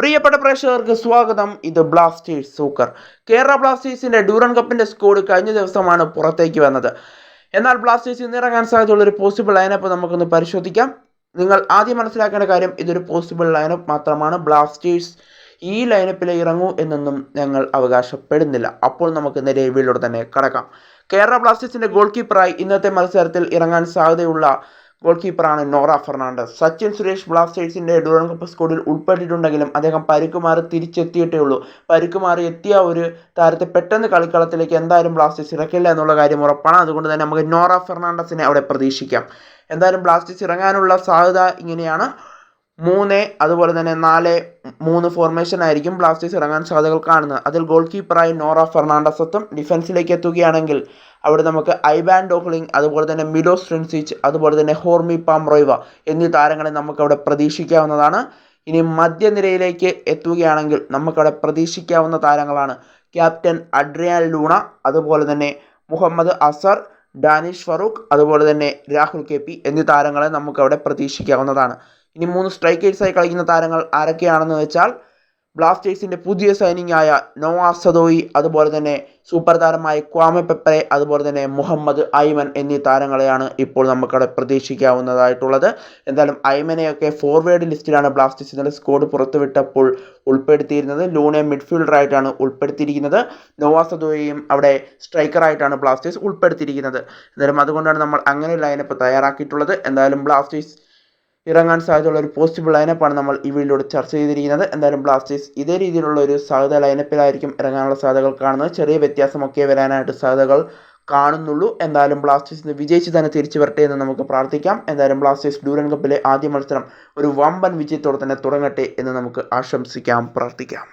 പ്രിയപ്പെട്ട പ്രേക്ഷകർക്ക് സ്വാഗതം. ഇത് ബ്ലാസ്റ്റേഴ്സ് സൂക്കർ. കേരള ബ്ലാസ്റ്റേഴ്സിന്റെ ഡ്യൂറൻ കപ്പിന്റെ സ്കോഡ് കഴിഞ്ഞ ദിവസമാണ് പുറത്തേക്ക് വന്നത്. എന്നാൽ ബ്ലാസ്റ്റേഴ്സ് ഇന്നിറങ്ങാൻ സാധ്യതയുള്ള ഒരു പോസിബിൾ ലൈനപ്പ് നമുക്കൊന്ന് പരിശോധിക്കാം. നിങ്ങൾ ആദ്യം മനസ്സിലാക്കേണ്ട കാര്യം ഇതൊരു പോസിബിൾ ലൈനപ്പ് മാത്രമാണ്. ബ്ലാസ്റ്റേഴ്സ് ഈ ലൈനപ്പിൽ ഇറങ്ങൂ എന്നൊന്നും ഞങ്ങൾ അവകാശപ്പെടുന്നില്ല. അപ്പോൾ നമുക്ക് നേരെ റിവ്യൂയിലൂടെ തന്നെ കടക്കാം. കേരള ബ്ലാസ്റ്റേഴ്സിന്റെ ഗോൾ കീപ്പറായി ഇന്നത്തെ മത്സരത്തിൽ ഇറങ്ങാൻ സാധ്യതയുള്ള ഗോൾ കീപ്പറാണ് നോറ ഫെർണാണ്ടസ്. സച്ചിൻ സുരേഷ് ബ്ലാസ്റ്റേഴ്സിന്റെ ഡ്യൂറൻ കപ്പ് സ്കോഡിൽ ഉൾപ്പെട്ടിട്ടുണ്ടെങ്കിലും അദ്ദേഹം പരിക്കുമാറി തിരിച്ചെത്തിയിട്ടേ ഉള്ളൂ. പരിക്കുമാറി എത്തിയ ഒരു താരത്തെ പെട്ടെന്ന് കളിക്കളത്തിലേക്ക് എന്തായാലും ബ്ലാസ്റ്റേഴ്സ് ഇറക്കില്ല എന്നുള്ള കാര്യം ഉറപ്പാണ്. അതുകൊണ്ട് തന്നെ നമുക്ക് നോറ ഫെർണാണ്ടസിനെ അവിടെ പ്രതീക്ഷിക്കാം. എന്തായാലും ബ്ലാസ്റ്റേഴ്സ് ഇറങ്ങാനുള്ള സാധ്യത ഇങ്ങനെയാണ്. മൂന്ന് അതുപോലെ തന്നെ നാല് മൂന്ന് ഫോർമേഷൻ ആയിരിക്കും ബ്ലാസ്റ്റേഴ്സ് ഇറങ്ങാൻ സാധ്യതകൾ കാണുന്നത്. അതിൽ ഗോൾ കീപ്പറായി നോറ ഫെർണാണ്ടസ് എത്തും ഡിഫൻസിലേക്ക് എത്തുകയാണെങ്കിൽ അവിടെ നമുക്ക് ഐബാൻ ഡോഹ്ലിംഗ് അതുപോലെ തന്നെ മിലോസ് സ്ട്രിൻസിച്ച് അതുപോലെ തന്നെ ഹോർമി പാംറോയ്വ എന്നീ താരങ്ങളെ നമുക്കവിടെ പ്രതീക്ഷിക്കാവുന്നതാണ്. ഇനി മധ്യനിരയിലേക്ക് എത്തുകയാണെങ്കിൽ നമുക്കവിടെ പ്രതീക്ഷിക്കാവുന്ന താരങ്ങളാണ് ക്യാപ്റ്റൻ അഡ്രിയാൻ ലൂണ അതുപോലെ തന്നെ മുഹമ്മദ് അസർ ഡാനിഷ് ഫറൂഖ് അതുപോലെ തന്നെ രാഹുൽ കെ പി എന്നീ താരങ്ങളെ നമുക്കവിടെ പ്രതീക്ഷിക്കാവുന്നതാണ്. ഇനി മൂന്ന് സ്ട്രൈക്കേഴ്സായി കളിക്കുന്ന താരങ്ങൾ ആരൊക്കെയാണെന്ന് വെച്ചാൽ ബ്ലാസ്റ്റേഴ്സിന്റെ പുതിയ സൈനിങ് ആയ നോവാ സദോയി അതുപോലെ തന്നെ സൂപ്പർ താരമായ ക്വാമ പെപ്പറെ അതുപോലെ തന്നെ മുഹമ്മദ് ഐമൻ എന്നീ താരങ്ങളെയാണ് ഇപ്പോൾ നമുക്കവിടെ പ്രതീക്ഷിക്കാവുന്നതായിട്ടുള്ളത്. എന്തായാലും ഐമനെയൊക്കെ ഫോർവേഡ് ലിസ്റ്റിലാണ് ബ്ലാസ്റ്റേഴ്സ് ഇന്നലെ സ്കോഡ് പുറത്തുവിട്ടപ്പോൾ ഉൾപ്പെടുത്തിയിരുന്നത്. ലൂണെ മിഡ്ഫീൽഡറായിട്ടാണ് ഉൾപ്പെടുത്തിയിരിക്കുന്നത്. നോവാ സദോയെയും അവിടെ സ്ട്രൈക്കറായിട്ടാണ് ബ്ലാസ്റ്റേഴ്സ് ഉൾപ്പെടുത്തിയിരിക്കുന്നത്. എന്തായാലും അതുകൊണ്ടാണ് നമ്മൾ അങ്ങനെ ലൈനപ്പ് തയ്യാറാക്കിയിട്ടുള്ളത്. എന്തായാലും ബ്ലാസ്റ്റേഴ്സ് ഇറങ്ങാൻ സാധ്യതയുള്ള ഒരു പോസിബിൾ ലൈനപ്പാണ് നമ്മൾ ഈ വീഡിയോയിലൂടെ ചർച്ച ചെയ്തിരിക്കുന്നത്. എന്തായാലും ബ്ലാസ്റ്റേഴ്സ് ഇതേ രീതിയിലുള്ള ഒരു സാധ്യത ലൈനപ്പിലായിരിക്കും ഇറങ്ങാനുള്ള സാധ്യതകൾ കാണുന്നത്. ചെറിയ വ്യത്യാസമൊക്കെ വരാനായിട്ട് സാധ്യതകൾ കാണുന്നുള്ളൂ. എന്തായാലും ബ്ലാസ്റ്റേഴ്സിന് വിജയിച്ച് തന്നെ തിരിച്ചു വരട്ടെ എന്ന് നമുക്ക് പ്രാർത്ഥിക്കാം. എന്തായാലും ബ്ലാസ്റ്റേഴ്സ് ഡ്യൂറൻ കപ്പിലെ ആദ്യ മത്സരം ഒരു വമ്പൻ വിജയത്തോടെ തന്നെ തുടങ്ങട്ടെ എന്ന് നമുക്ക് ആശംസിക്കാം പ്രാർത്ഥിക്കാം.